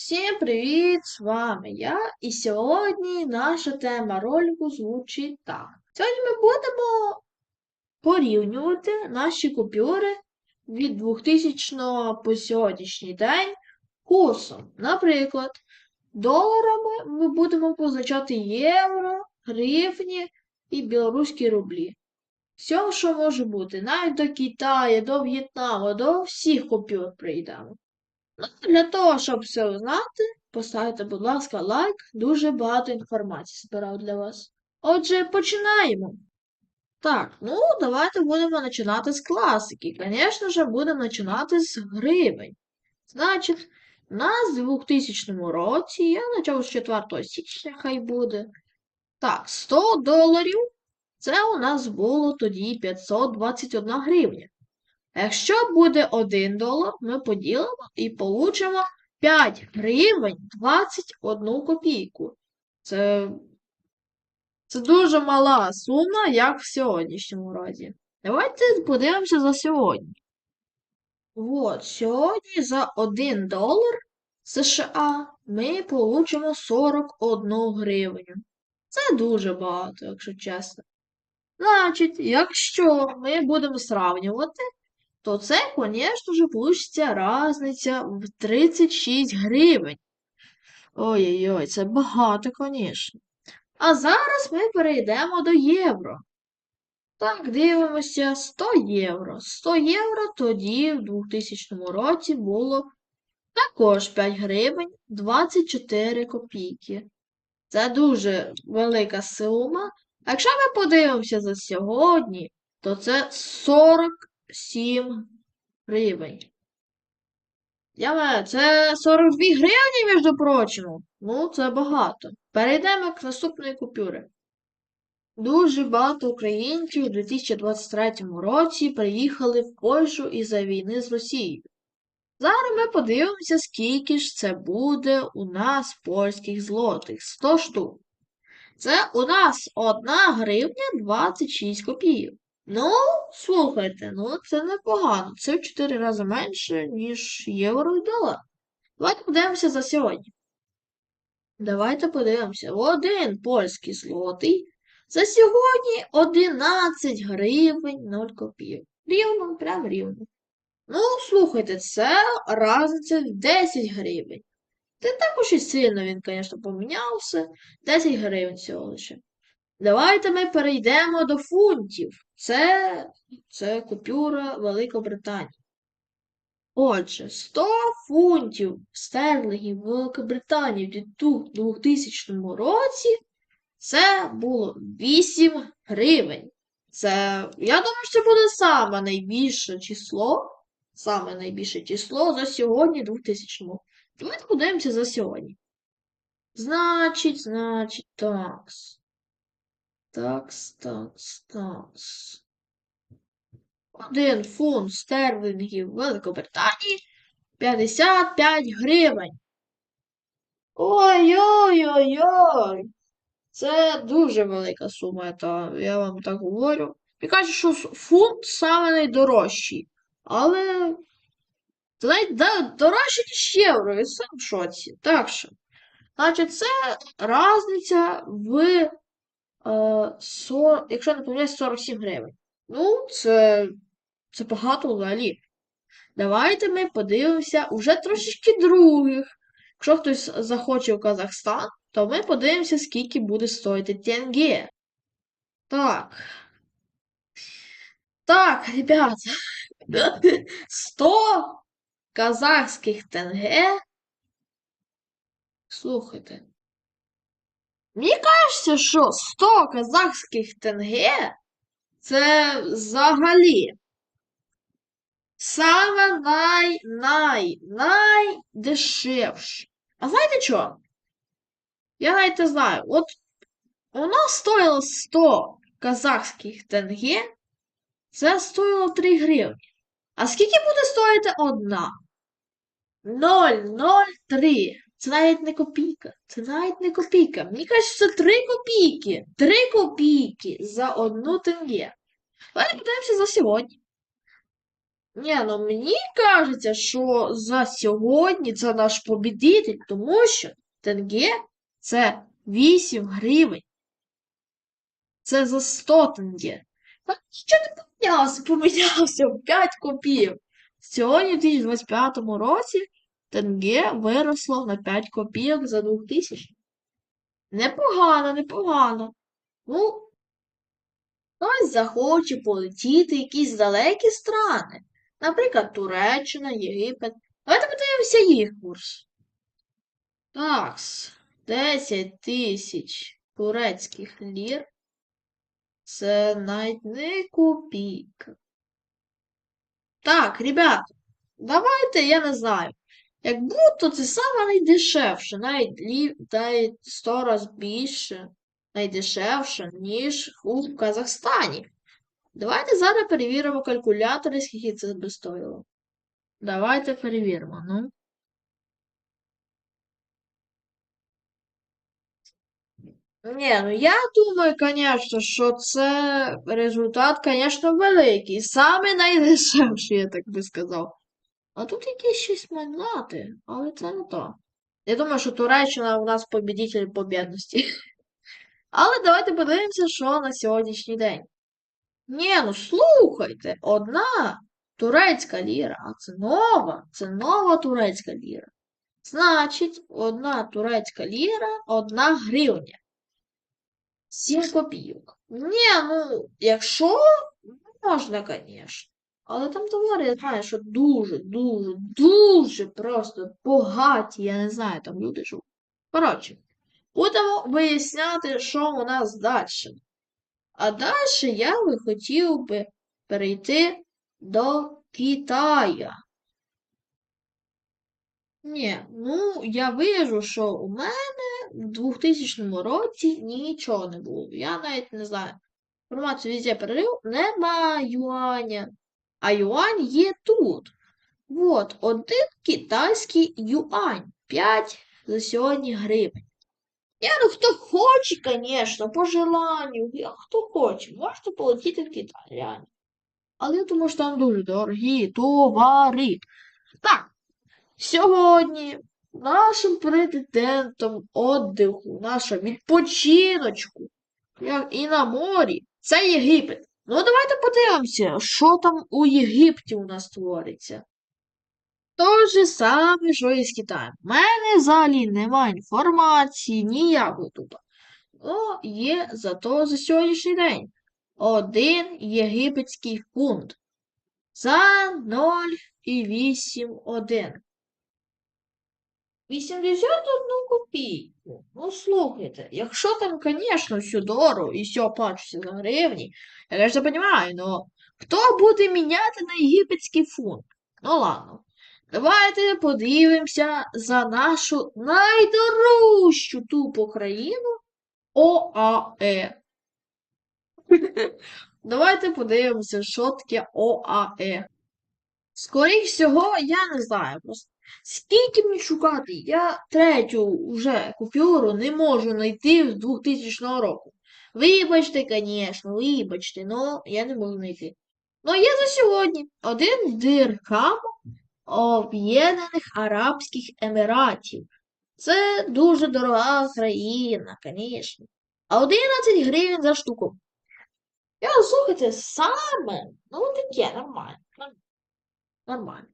Всім привіт! З вами я. І сьогодні наша тема ролику звучить так. Сьогодні ми будемо порівнювати наші купюри від 2000 по сьогоднішній день курсом. Наприклад, доларами ми будемо позначати євро, гривні і білоруські рублі. Все, що може бути, навіть до Китаю, до В'єтнаму, до всіх купюр прийдемо. Для того, щоб все знати, поставте, будь ласка, лайк. Дуже багато інформації збирав для вас. Отже, починаємо. Так, ну давайте будемо починати з класики. Звісно ж, будемо починати з гривень. Значить, у нас в 2000 році, я почав з 4 січня, хай буде. Так, 100 доларів. Це у нас було тоді 521 гривня. Якщо буде 1 долар, ми поділимо і получимо 5 гривень 21 копійку. Це, це дуже мала сума, як в сьогоднішньому разі. Давайте подивимося за сьогодні. От, сьогодні за 1 долар США ми получимо 41 гривню. Це дуже багато, якщо чесно. Значить, якщо ми будемо сравнювати, то це, звісно ж, получиться різниця в 36 гривень. Ой-ой-ой, це багато, звісно. А зараз ми перейдемо до євро. Так, дивимося 100 євро. 100 євро тоді в 2000 році було також 5 гривень 24 копійки. Це дуже велика сума. Якщо ми подивимося за сьогодні, то це 40 7 гривень. Я це 42 гривні, між прочим. Ну, це багато. Перейдемо к наступної купюри. Дуже багато українців у 2023 році приїхали в Польщу із-за війни з Росією. Зараз ми подивимося, скільки ж це буде у нас польських злотих. 100 штук. Це у нас 1 гривня 26 копійок. Ну, слухайте, ну це непогано. Це в 4 рази менше, ніж євро і долар. Давайте подивимося за сьогодні. Давайте подивимося. Один польський злотий. За сьогодні 11 гривень 0 копійок. Рівно, прям рівно. Ну, слухайте, це разниця в 10 гривень. Це також і сильно він, звісно, помінявся. 10 гривень всього лише. Давайте ми перейдемо до фунтів. Це це купюра Великобританії. Отже, 100 фунтів стерлингів Великобританії в 2000 році це було 8 гривень. Це, я думаю, що це буде саме найбільше число. Саме найбільше число за сьогодні 2000 му Давайте подивимося за сьогодні. Значить, значить, такс. Такс, такс, такс. Один фунт стерлингів Великобританії 55 гривень. Ой-ой-ой-ой. Це дуже велика сума, та, я вам так говорю. І кажуть, що фунт саме найдорожчий. Але це навіть ніж євро, я сам в шоці. Так що. Значить, це різниця в 40, е, якщо не помиляюсь, 47 гривень. Ну, це це багато взагалі. Давайте ми подивимося уже трошечки других. Якщо хтось захоче в Казахстан, то ми подивимося, скільки буде стоїти тенге. Так. Так, ребята. 100 казахських тенге. Слухайте. Мені кажеться, що 100 казахських тенге це взагалі саме най-най найдешевше. А знаєте що? Я навіть не знаю. От нас стоїло 100 казахських тенге, це стоїло 3 гривні. А скільки буде стоїти одна? 0,03. Це навіть не копійка. Це навіть не копійка. Мені кажуть, це 3 копійки. 3 копійки за одну тенге. Давайте подивимося за сьогодні. Ні, ну мені кажеться, що за сьогодні це наш побідитель, тому що тенге це 8 гривень. Це за 100 тенге. Що ти помінявся? Помінявся в 5 копійок. Сьогодні, в 2025 році, тенге виросло на 5 копійок за 2000. Непогано, непогано. Ну, хтось захоче полетіти в якісь далекі страни. Наприклад, Туреччина, Єгипет. Давайте подивимося їх курс. Такс, 10 тисяч турецьких лір. Це навіть не копійка. Так, ребята, давайте, я не знаю. Як будто це саме найдешевше, навіть, лі... навіть 100 разів більше, найдешевше, ніж у Казахстані. Давайте зараз перевіримо калькулятори, скільки це би стоїло. Давайте перевіримо, ну. Ні, ну я думаю, звісно, що це результат, звісно, великий. Саме найдешевший, я так би сказав. А тут якісь щось магнати, але це не то. Я думаю, що Туреччина у нас побідитель по бідності. Але давайте подивимося, що на сьогоднішній день. Ні, ну слухайте, одна турецька ліра, а це нова, це нова турецька ліра. Значить, одна турецька ліра, одна гривня. 7 копійок. Ні, ну, якщо, можна, звісно. Але там товари, я знаю, що дуже, дуже, дуже просто богаті, я не знаю, там люди живуть. Коротше, будемо виясняти, що у нас далі. А далі я би хотів би перейти до Китая. Ні, ну я вижу, що у мене в 2000 році нічого не було. Я навіть не знаю. Інформацію везде перерив, нема юаня. А юань є тут. От, один китайський юань. 5 за сьогодні гривень. Я, ну хто хоче, звісно, по желанню. Хто хоче, можете полетіти в Китай, реально. Але я думаю, що там дуже дорогі товари. Так, сьогодні нашим президентом отдиху, нашого відпочиночку, як і на морі, це Єгипет. Ну, давайте подивимося, що там у Єгипті у нас твориться. То же саме, що і з Китаєм. У мене взагалі немає інформації ніякої тут. О, є зато за сьогоднішній день. Один єгипетський фунт. За 0,81. 81 копійку. Ну, слухайте, якщо там, звісно, все дорого і все оплачується за гривні, я, конечно, розумію, но хто буде міняти на єгипетський фунт? Ну ладно. Давайте подивимося за нашу найдорожчу тупо країну ОАЕ. Давайте подивимося, що таке ОАЕ. Скоріше всього, я не знаю. Просто скільки мені шукати? Я третю вже купюру не можу знайти з 2000 року. Вибачте, звісно, вибачте, но я не можу знайти. Ну, є за сьогодні один дирхам Об'єднаних Арабських Еміратів. Це дуже дорога країна, звісно. А 11 гривень за штуку. Я, слухайте, саме, ну таке, нормально. Нормально.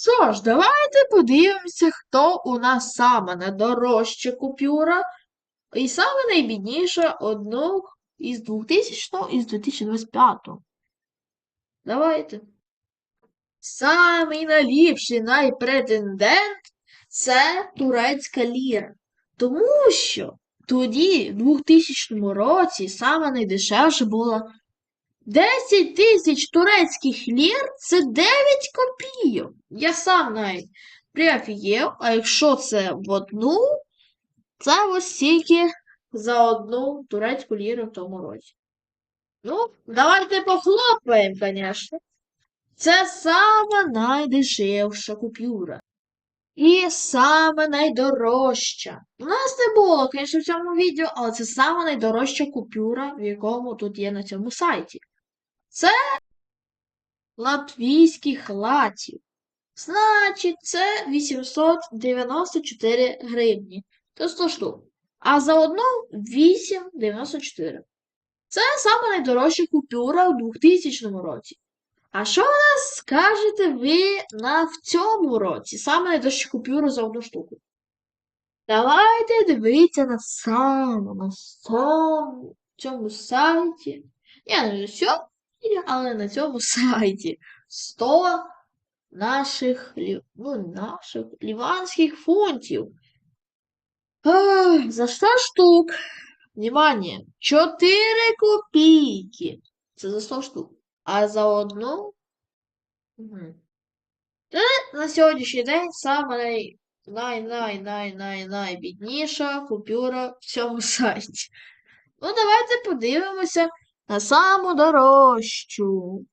Що ж, давайте подивимося, хто у нас саме найдорожча купюра і саме найбідніша одну із 2000 і з 2025. Давайте. Самий найліпший найпретендент це турецька ліра. Тому що тоді, в 2000 році, саме найдешевше було 10 тисяч турецьких лір це 9 копійок. Я сам навіть приофігів, а якщо це в одну, це ось стільки за одну турецьку ліру в тому році. Ну, давайте похлопаємо, звісно. Це сама найдешевша купюра. І саме найдорожча. У нас не було, звісно, в цьому відео, але це сама найдорожча купюра, в якому тут є на цьому сайті. Це латвійських латів. Значить, це 894 гривні. Це 100 штук. А за одну 8,94. Це саме найдорожча купюра у 2000 році. А що у нас скажете ви на в цьому році? Саме найдорожча купюра за одну штуку. Давайте дивитися на самому, на самому цьому сайті. Я не цьому, але на цьому сайті 100 наших, ну, наших ліванських фунтів. За 100 штук. Внимание, 4 копійки. Це за 100 штук. А за одну. Це на сьогоднішній день саме най, най, най, най, най, найбідніша купюра в цьому сайті. Ну, давайте подивимося на саму дорожчу.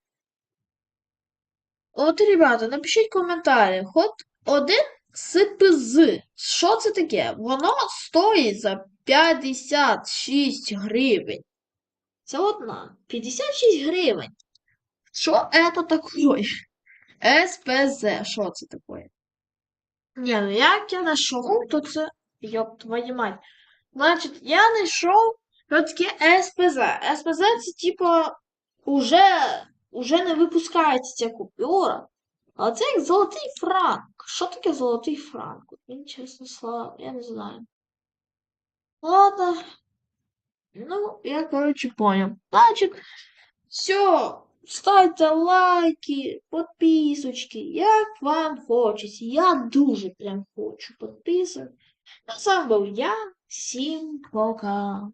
От, ребята, напишіть в коментарях. От один СПЗ. Що це таке? Воно стоїть за 56 гривень. Це одна. 56 гривень. Що це таке? СПЗ. Що це таке? Ні, ну як я знайшов, то це. Йоп, твою мать. Значить, я знайшов що таке СПЗ. СПЗ це типа уже, уже не випускається ця купюра. А це як золотий франк. Що таке золотий франк? Мені чесно слава, я не знаю. Ладно. Ну, я, короче, понял. Значит, все. Ставте лайки, підписочки, як вам хочеться. Я дуже прям хочу підписок. А з вами був я. Всім пока.